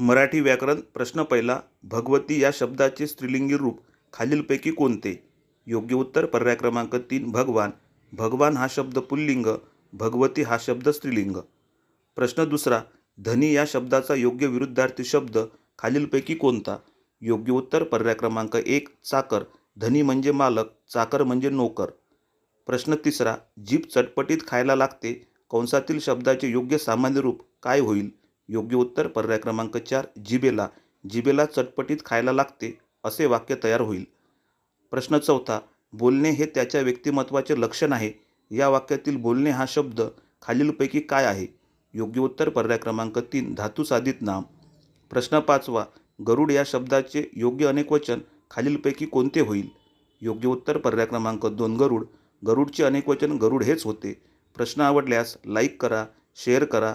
मराठी व्याकरण प्रश्न पहिला भगवती या शब्दाचे स्त्रीलिंगी रूप खालीलपैकी कोणते? योग्य उत्तर पर्याय क्रमांक तीन भगवान. भगवान हा शब्द पुल्लिंग भगवती हा शब्द स्त्रीलिंग. प्रश्न दुसरा धनी या शब्दाचा योग्य विरुद्धार्थी शब्द खालीलपैकी कोणता? योग्य उत्तर पर्याय क्रमांक एक चाकर. धनी म्हणजे मालक चाकर म्हणजे नोकर. प्रश्न तिसरा जीभ चटपटीत खायला लागते कंसातील शब्दाचे योग्य सामान्य रूप काय होईल? योग्य उत्तर पर्याय क्रमांक चार जिबेला. जिबेला चटपटीत खायला लागते असे वाक्य तयार होईल. प्रश्न चौथा बोलणे हे त्याच्या व्यक्तिमत्वाचे लक्षण आहे. या वाक्यातील बोलणे हा शब्द खालीलपैकी काय आहे? योग्य उत्तर पर्याय क्रमांक तीन धातुसाधित नाम. प्रश्न पाचवा गरुड या शब्दाचे योग्य अनेकवचन खालीलपैकी कोणते होईल? योग्य उत्तर पर्याय क्रमांक दोन गरुड. गरुडचे अनेकवचन गरुड हेच होते. प्रश्न आवडल्यास लाईक करा शेअर करा